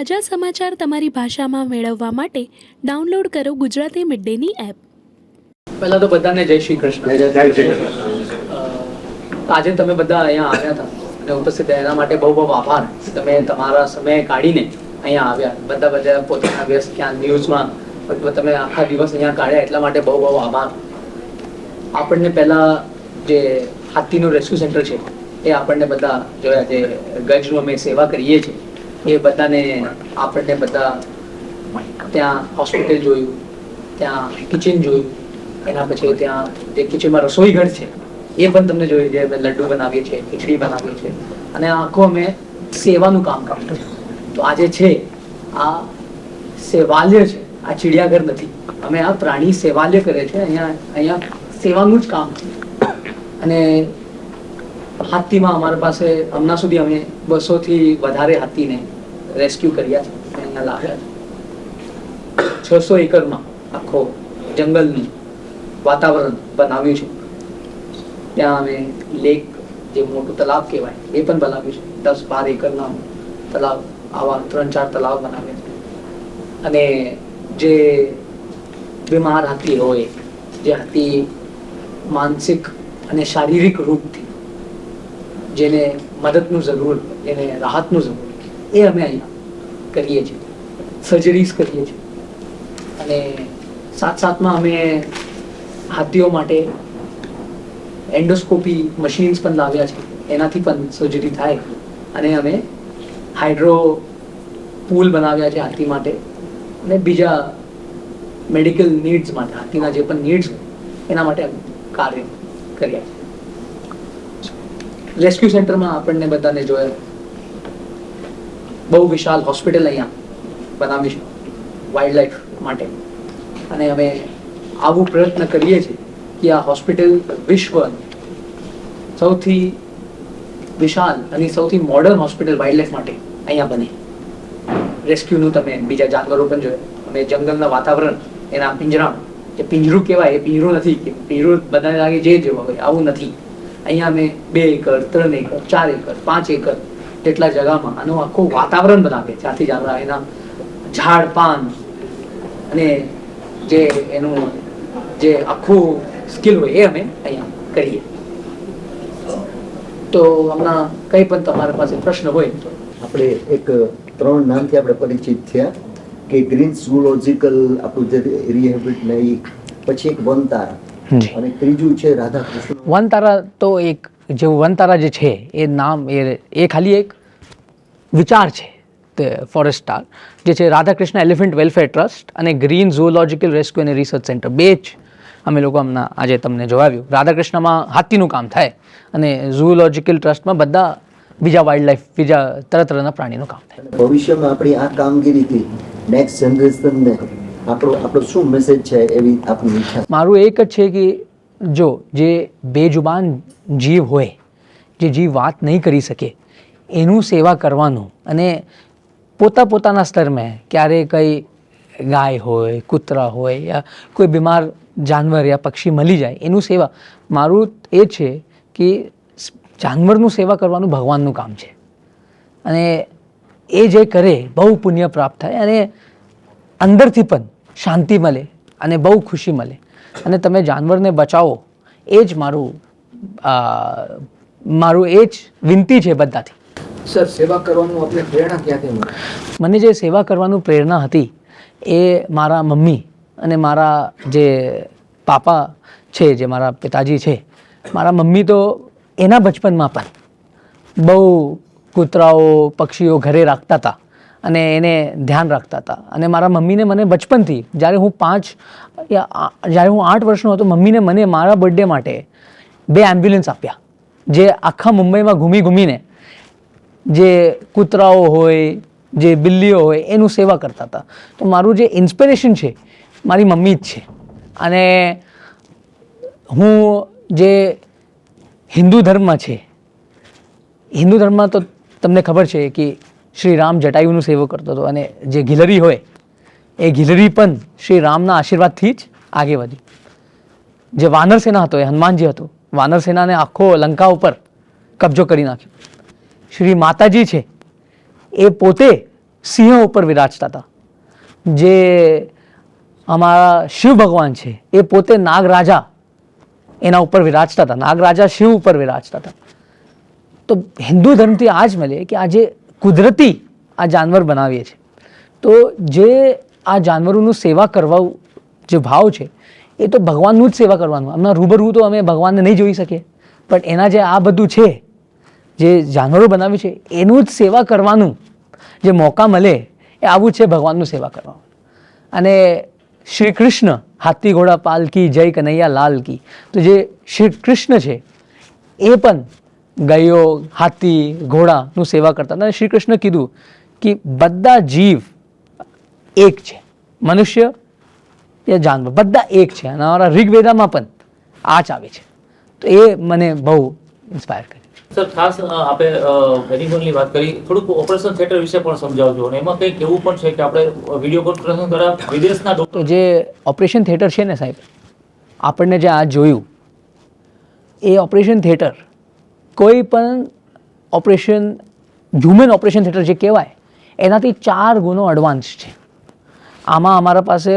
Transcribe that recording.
તાજા સમાચાર તમારી ભાષામાં મેળવવા માટે ડાઉનલોડ કરો ગુજરાતી મિડ ડેની એપ. પહેલા તો બધાને જય શ્રી કૃષ્ણ. જય શ્રી કૃષ્ણ. અ, આજે તમે બધા અહીંયા આવ્યા હતા અને ઉપસ્થિત એના માટે બહુ બહુ આભાર. તમે તમારા સમય કાઢીને અહીંયા આવ્યા. બધા બધા પોતાના વ્યસ્ત ક્યાં ન્યૂઝમાં તમે આખા દિવસ અહીંયા કાઢ્યા એટલા માટે બહુ બહુ આભાર. આપણને પહેલા જે હાથીનું રેસ્ક્યુ સેન્ટર છે એ આપણને બધા જોયા. જે ગજનું અમે સેવા કરીએ છીએ. એ બધાને આપણને બધા ત્યાં હોસ્પિટલ જોયું, ત્યાં કિચન જોયું, એના પછી ત્યાં જે કિચનમાં રસોઈ ઘર છે, એ પણ તમને જોયું જે લડ્ડુ બનાવીએ છીએ, ખીચડી બનાવીએ છીએ, અને આખું અમે સેવાનું કામ કરતું તો આજે છે, આ સેવાલય છે, આ ચિડિયાઘર નથી. અમે આ પ્રાણી સેવાલય કરે છે, અહીંયા અહીંયા સેવાનું જ કામ અને હાથીમાં અમારા પાસે હમણાં સુધી અમે બસોથી વધારે હાથીને રેસ્ક્યુ કર્યા છે. એમના લાવ્યા છે. છસો એકરમાં આખો જંગલનું વાતાવરણ બનાવ્યું છે. ત્યાં અમે લેક જે મોટું તલાવ કહેવાય, એ પણ બનાવ્યું છે. દસ બાર એકરના તલાવ, આવા ત્રણ ચાર તલાવ બનાવ્યા છે. અને જે બીમાર હાથી હોય, જે હાથી માનસિક અને શારીરિક રૂપથી જેને મદદનું જરૂર એને રાહતનું જરૂર. એ અમે અહીંયા કરીએ છીએ. સર્જરીઝ કરીએ છીએ. અને સાથ સાથમાં અમે હાથીઓ માટે એન્ડોસ્કોપી મશીન્સ પણ લાવ્યા છે. એનાથી પણ સર્જરી થાય. અને અમે હાઇડ્રો પુલ બનાવ્યા છે હાથી માટે. અને બીજા મેડિકલ નીડ્સ માટે, હાથીના જે પણ નીડ્સ એના માટે કાર્ય કર્યા રેસ્ક્યુ સેન્ટરમાં આપણને બધાને જોયા. બહુ વિશાળ હોસ્પિટલ અહીંયા બનાવી વાઇલ્ડ લાઈફ માટે. અને અમે આવું પ્રયત્ન કરીએ છીએ કે આ હોસ્પિટલ વિશ્વ સૌથી વિશાળ અને સૌથી મોડર્ન હોસ્પિટલ વાઇલ્ડ લાઈફ માટે અહીંયા બને. રેસ્ક્યુનું તમે બીજા જાનવરો પણ જોયા. અમે જંગલના વાતાવરણ, એના પિંજરા જે પિંજરું કહેવાય, એ પિંજરું નથી, કે પિંજરું બધાને લાગે જે જેવા હોય, આવું નથી. અહીંયા અમે બે એકર, ત્રણ એકર, ચાર એકર, પાંચ એકર જેટલા જગામાં. આનું આખું વાતાવરણ બનાવે ત્યાંથી આપણા એના ઝાડ, પાન અને જે એનું જે આખું સ્કિલ હોય એ અમે અહીંયા કરીએ. તો હમણાં કંઈ પણ તમારા પાસે પ્રશ્ન હોય તો. આપણે એક ત્રણ નામથી આપણે પરિચિત થયા કે ગ્રીન ઝૂલોજિકલ આપણું જે રિહેબિટ નહીં પછી એક વનતારા. જી. અને ત્રીજું છે રાધા કૃષ્ણ વનતારા તો એક જે વનતારા જે છે એ નામ એ એ ખાલી એક વિચાર છે તે ફોરેસ્ટ સ્ટાર જે છે રાધાકૃષ્ણ એલિફન્ટ વેલફેર ટ્રસ્ટ અને ગ્રીન ઝૂલોજિકલ રેસ્ક્યુ અને રિસર્ચ સેન્ટર બે જ અમે લોકો હમણાં આજે તમને જોવાવ્યું રાધાકૃષ્ણમાં હાથીનું કામ થાય અને ઝૂઓલોજિકલ ટ્રસ્ટમાં બધા બીજા વાઇલ્ડ લાઈફ બીજા તરત તરહના પ્રાણીનું કામ થાય. ભવિષ્યમાં આપણી આ કામગીરીથી નેક્સ્ટ જનરેશનને આપણો આપણો શું મેસેજ છે એવી આપણી ઈચ્છા મારું એક જ છે કે જો જે બેજુબાન જીવ હોય, જે જીવ વાત નહીં કરી શકે, એનું સેવા કરવાનું અને પોતા પોતાના સ્તરમાં ક્યારે કંઈ ગાય હોય, કૂતરા હોય યા કોઈ બીમાર જાનવર યા પક્ષી મળી જાય, એનું સેવા મારું એ છે કે જાનવરનું સેવા કરવાનું ભગવાનનું કામ છે. અને એ જે કરે બહુ પુણ્ય પ્રાપ્ત થાય અને અંદરથી પણ શાંતિ મળે અને બહુ ખુશી મળે. અને તમે જાનવરને બચાવો એ જ મારું મારું એ જ વિનંતી છે બધાથી. સર સેવા કરવાનું આપણે પ્રેરણા ક્યાંથી મળે? મને જે સેવા કરવાનું પ્રેરણા હતી એ મારા મમ્મી અને મારા જે પાપા છે જે મારા પિતાજી છે મારા મમ્મી તો એના બચપનમાં પણ બહુ કૂતરાઓ પક્ષીઓ ઘરે રાખતા હતા. અને એને ધ્યાન રાખતા હતા. અને મારા મમ્મીને મને બચપનથી, જ્યારે હું પાંચ જ્યારે હું આઠ વર્ષનો હતો, મમ્મીને મને મારા બર્થડે માટે બે એમ્બ્યુલન્સ આપ્યા. જે આખા મુંબઈમાં ઘૂમી ઘૂમીને જે કૂતરાઓ હોય, જે બિલ્લીઓ હોય, એનું સેવા કરતા હતા. તો મારું જે ઇન્સ્પિરેશન છે, મારી મમ્મી જ છે. અને હું જે હિન્દુ ધર્મમાં છે, હિન્દુ ધર્મમાં તો તમને ખબર છે કે શ્રી રામ જટાયુનું સેવો કરતો હતો અને જે ગિલરી હોય, એ ગિલરી પણ શ્રી રામના આશીર્વાદથી જ આગે વધી. જે વાનર સેના હતો, એ હનુમાનજી હતો, વાનર સેનાને આખો લંકા ઉપર કબજો કરી નાખ્યો. શ્રી માતાજી છે, એ પોતે સિંહ ઉપર વિરાજતા હતા. જે અમારા શિવ ભગવાન છે, એ પોતે નાગરાજા એના ઉપર વિરાજતા હતા, નાગરાજા શિવ ઉપર વિરાજતા હતા. તો હિન્દુ ધર્મથી આ જ મળે કે આજે કુદરતી આ જાનવર બનાવીએ છીએ. તો જે આ જાનવરોનું સેવા કરવા જે ભાવ છે, એ તો ભગવાનનું જ સેવા કરવાનું. હમણાં રૂબરૂ તો અમે ભગવાનને નહીં જોઈ શકીએ. પણ એના જે આ બધું છે, જે જાનવરો બનાવ્યું છે, એનું જ સેવા કરવાનું, જે મોકા મળે, એ આવું છે ભગવાનનું સેવા કરવાનું. અને શ્રી કૃષ્ણ, હાથી, ઘોડા, પાલકી, જય કનૈયા, લાલ કી, તો જે શ્રી કૃષ્ણ છે, એ પણ ગાયો હાથી ઘોડાનું સેવા કરતા અને શ્રી કૃષ્ણ કીધું કે બધા જીવ એક છે. મનુષ્ય એ જાનવર બધા એક છે. અને અમારા ઋગ્વેદામાં પણ આ જ આવે છે. તો એ મને બહુ ઇન્સ્પાયર કરે. સર ખાસ આપણે એનિમલની વાત કરી. થોડુંક ઓપરેશન થિયેટર વિશે પણ સમજાવજો. અને એમાં કંઈક એવું પણ છે કે આપણે વીડિયો કોન્ફરન્સ દ્વારા વિદેશના ડોક્ટર જે ઓપરેશન થિયેટર છે ને સાહેબ આપણને જે આ જોયું એ ઓપરેશન થિયેટર કોઈ પણ ઓપરેશન હ્યુમન ઓપરેશન થિયેટર જે કહેવાય, એનાથી ચાર ગુનો એડવાન્સ છે. આમાં અમારા પાસે